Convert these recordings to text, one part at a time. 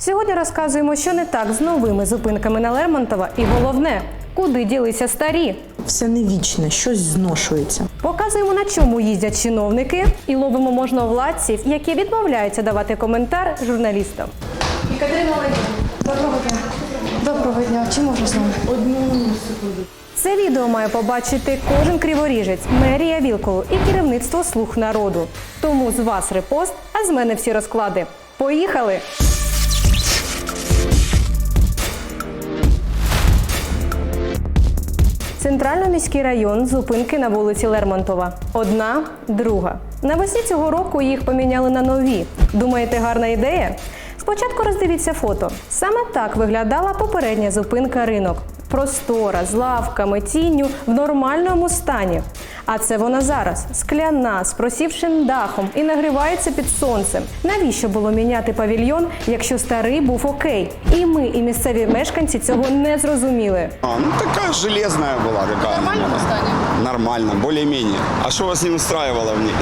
Сьогодні розказуємо, що не так з новими зупинками на Лермонтова, і головне, куди ділися старі. Все не вічне, щось зношується. Показуємо, на чому їздять чиновники, і ловимо можновладців, які відмовляються давати коментар журналістам. Катерина доброго дня. Доброго дня. Чи можна з вами? Це відео має побачити кожен криворіжець, мерія Вілколу і керівництво слуг народу. Тому з вас репост, а з мене всі розклади. Поїхали! Центрально-міський район, зупинки на вулиці Лермонтова. Одна, друга. Навесні цього року їх поміняли на нові. Думаєте, гарна ідея? Спочатку роздивіться фото. Саме так виглядала попередня зупинка ринок. Простора, з лавками, тінню в нормальному стані. А це вона зараз скляна, з просівшим дахом і нагрівається під сонцем. Навіщо було міняти павільйон, якщо старий був окей? І ми, і місцеві мешканці цього не зрозуміли. А, ну такая железная была такая. В нормальному стані? Нормально, более-менее. А что вас не устраивало в ней?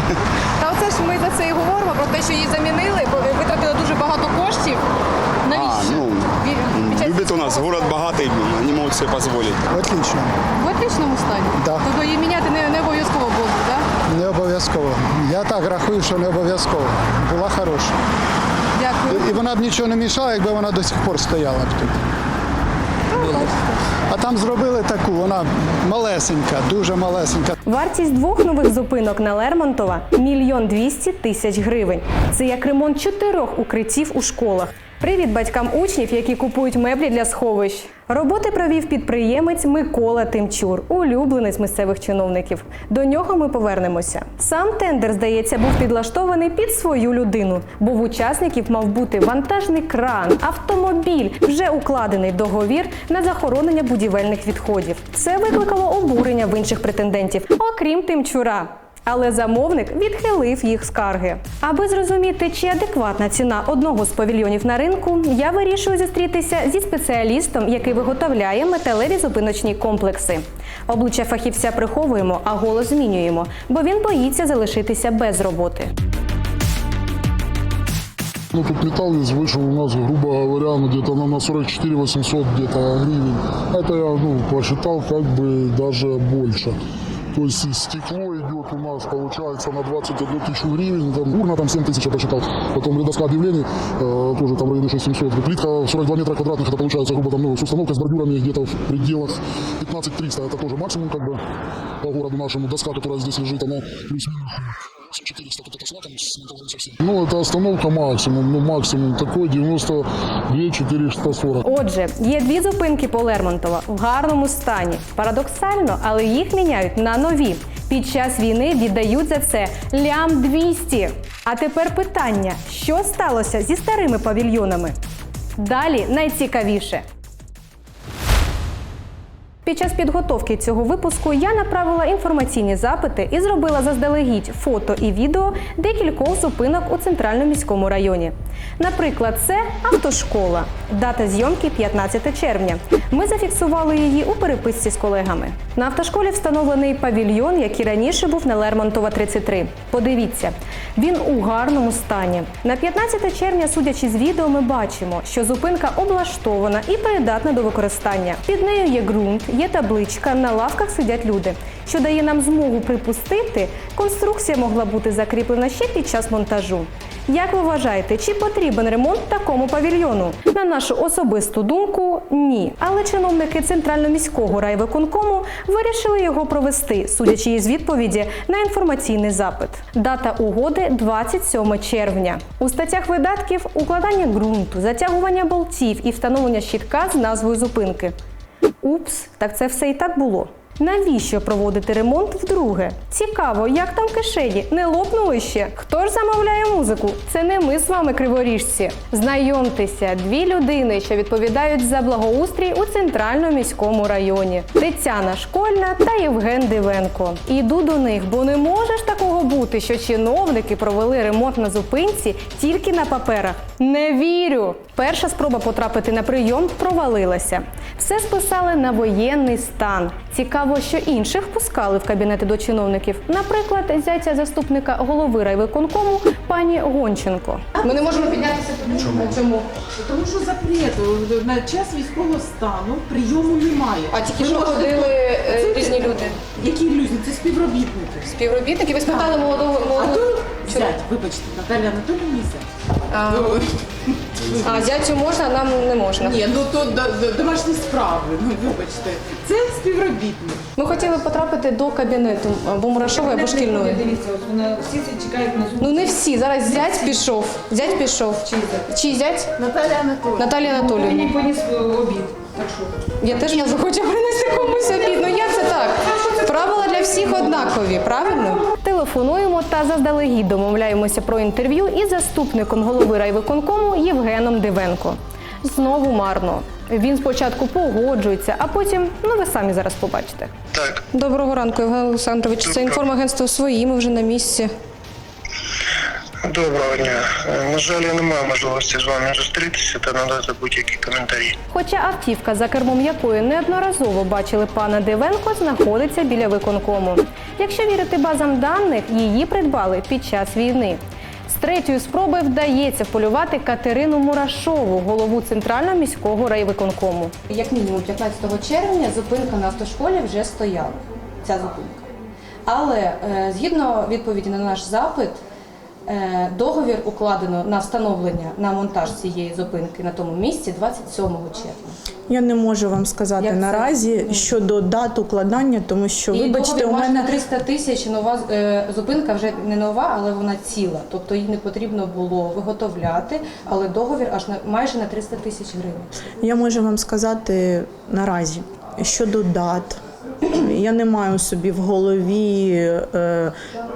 Та оце ж ми за це і говоримо про те, що її замінили, бо ви витратили дуже багато коштів. Навіщо? А, ну, Любит у нас город богатый, они могут себе позволить. Отлично, В отличному стані? Да. Тобто її міняти не, не обов'язково було, так? Да? не обов'язково. Я так рахую, що не обов'язково. Була хороша. Дякую. І вона б нічого не мішала, якби вона до сих пор стояла б тут. А там зробили таку, вона малесенька, дуже малесенька. Вартість двох нових зупинок на Лермонтова мільйон двісті тисяч гривень. Це як ремонт чотирьох укриттів у школах. Привіт батькам учнів, які купують меблі для сховищ. Роботи провів підприємець Микола Тимчур, улюбленець місцевих чиновників. До нього ми повернемося. Сам тендер, здається, був підлаштований під свою людину, бо в учасників мав бути вантажний кран, автомобіль, вже укладений договір на захоронення будівельних відходів. Це викликало обурення в інших претендентів, окрім Тимчура Але замовник відхилив їх скарги. Аби зрозуміти, чи адекватна ціна одного з павільйонів на ринку, я вирішую зустрітися зі спеціалістом, який виготовляє металеві зупиночні комплекси. Обличчя фахівця приховуємо, а голос змінюємо, бо він боїться залишитися без роботи. Ну, тут металл весь вышел у нас, грубо говоря, ну, где-то на, на 44 800 где-то гривен. Это я, ну, посчитал как бы даже больше. То есть стекло идет у нас, получается, на 21 тысячу гривен, там, урна там 7 тысяч я посчитал, потом доска объявлений, э, тоже там в районе 6700. Плитка 42 метра квадратных, это получается, грубо там, ну, с установкой, с бордюрами где-то в пределах 15 300, это тоже максимум, как бы, по городу нашему. Доска, которая здесь лежит, она плюс-минус 400 тут это с лаком, с металлом совсем. Ну, это остановка максимум, ну, максимум такой 92 440. Отже, є дві зупинки по Лермонтова в гарному стані. Парадоксально, але їх міняють на нові. Під час війни віддають за це лям 200. А тепер питання: що сталося зі старими павільйонами? Далі найцікавіше. Під час підготовки цього випуску я направила інформаційні запити і зробила заздалегідь фото і відео декількох зупинок у центральному міському районі. Наприклад, це автошкола. Дата зйомки 15 червня. Ми зафіксували її у переписці з колегами. На автошколі встановлений павільйон, який раніше був на Лермонтова 33. Подивіться, він у гарному стані. На 15 червня, судячи з відео, ми бачимо, що зупинка облаштована і придатна до використання. Під нею є ґрунт, є табличка, на лавках сидять люди, що дає нам змогу припустити, конструкція могла бути закріплена ще під час монтажу. Як ви вважаєте, чи потрібен ремонт такому павільйону? На нашу особисту думку, ні. Але чиновники центрально-міського райвиконкому вирішили його провести, судячи із відповіді на інформаційний запит. Дата угоди 27 червня. У статтях видатків укладання ґрунту, затягування болтів і встановлення щитка з назвою зупинки. Упс, так це все і так було. Навіщо проводити ремонт вдруге? Цікаво, як там кишені? Не лопнули ще? Хто ж замовляє музику? Це не ми з вами криворіжці. Знайомтеся, дві людини, що відповідають за благоустрій у центральному міському районі: Тетяна Школьна та Євген Дивенко. Іду до них, бо не може ж такого бути, що чиновники провели ремонт на зупинці тільки на паперах. Не вірю. Перша спроба потрапити на прийом провалилася. Все списали на воєнний стан. Цікаво, що інших пускали в кабінети до чиновників. Наприклад, зятя заступника голови райвиконкому пані Гонченко. Ми не можемо піднятися. Чому? Чому? Тому що запрету на час військового стану прийому немає. А тільки Ви що ходили е, Це- різні люди. Які люди? Це співробітники. Співробітники, ви спитали молодого А молодого. то зять, вибачте, Наталя Анатолійовна зять. А, а зятю можна, а нам не можна. Ні, ну то до- до- домашні справи, ну вибачте. Це співробітник. Ми хотіли потрапити до кабінету або Мурашової, або шкільної. Дивіться, ось вона всі чекають на зум. Ну не всі. Зараз зять пішов. Зять пішов. Чий зять? Наталя Анатолійовна. Наталія Анатоліївна. поніс обід. Я теж можу хочу принести комусь обід. Ну як це так? Правила для всіх однакові, правильно? Телефонуємо та заздалегідь домовляємося про інтерв'ю із заступником голови райвиконкому Євгеном Дивенко. Знову марно. Він спочатку погоджується, а потім, ну ви самі зараз побачите. Так, Доброго ранку, Євген Олександрович. Це інформагентство свої, ми вже на місці. Доброго дня. Е, На жаль, я не маю можливості з вами зустрітися та надати будь-які коментарі. Хоча автівка, за кермом якої неодноразово бачили пана Дивенко, знаходиться біля виконкому. Якщо вірити базам даних, її придбали під час війни. З третьої спроби вдається вполювати Катерину Мурашову, голову центрального міського райвиконкому. Як мінімум 15 червня зупинка на автошколі вже стояла. Ця зупинка. Але е, згідно відповіді на наш запит, договір укладено на встановлення на монтаж цієї зупинки на тому місці 27 червня. Я не можу вам сказати Як це? наразі Ну. щодо дат укладання, тому що, І вибачте, договір у майже мене на 300 тисяч нова е, зупинка вже не нова, але вона ціла. Тобто її не потрібно було виготовляти, але договір аж на майже на 300 тисяч гривень. я можу вам сказати наразі щодо дат. Я не маю собі в голові е,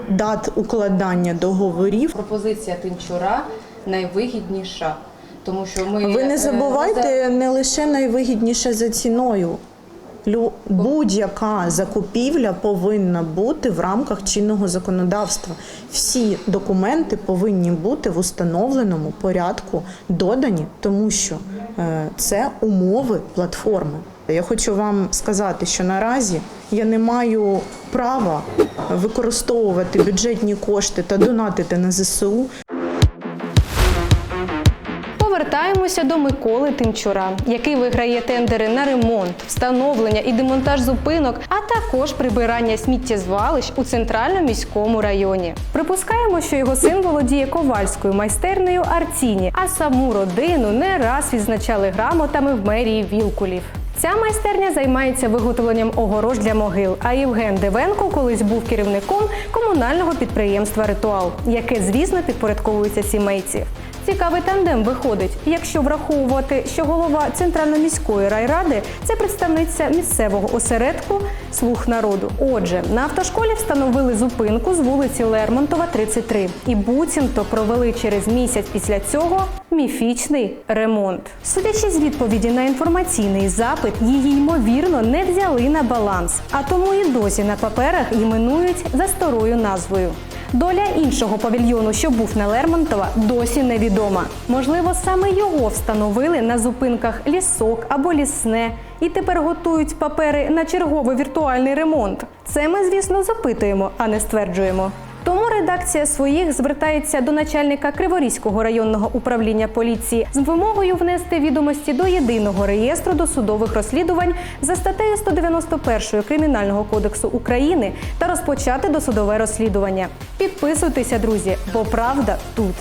дат укладання договорів. Пропозиція Тимчура найвигідніша. Тому що ми Ви не е, забувайте не лише найвигідніше за ціною. Лю- Будь-яка закупівля повинна бути в рамках чинного законодавства. Всі документи повинні бути в установленому порядку додані, тому що е, це умови платформи. Я хочу вам сказати, що наразі я не маю права використовувати бюджетні кошти та донатити на ЗСУ Повертаємося до Миколи Тимчура, який виграє тендери на ремонт, встановлення і демонтаж зупинок, а також прибирання сміттєзвалищ у центральному міському районі. Припускаємо, що його син володіє ковальською майстернею Арціні, а саму родину не раз відзначали грамотами в мерії Вілкулів. Ця майстерня займається виготовленням огорож для могил. А Євген Девенко колись був керівником комунального підприємства Ритуал, яке, звісно, підпорядковується сімейці. Цікавий тандем виходить, якщо враховувати, що голова центрально-міської райради це представниця місцевого осередку Слух народу. Отже, на автошколі встановили зупинку з вулиці Лермонтова, 33. І буцімто провели через місяць після цього міфічний ремонт. Судячи з відповіді на інформаційний запит, її ймовірно не взяли на баланс, а тому і досі на паперах іменують за старою назвою. Доля іншого павільйону, що був на Лермонтова, досі невідома. Можливо, саме його встановили на зупинках лісок або лісне, і тепер готують папери на черговий віртуальний ремонт. Це ми, звісно, запитуємо, а не стверджуємо. Тому редакція своїх звертається до начальника Криворізького районного управління поліції з вимогою внести відомості до єдиного реєстру досудових розслідувань за статтею 191 Кримінального кодексу України та розпочати досудове розслідування. Підписуйтеся, друзі, бо правда тут.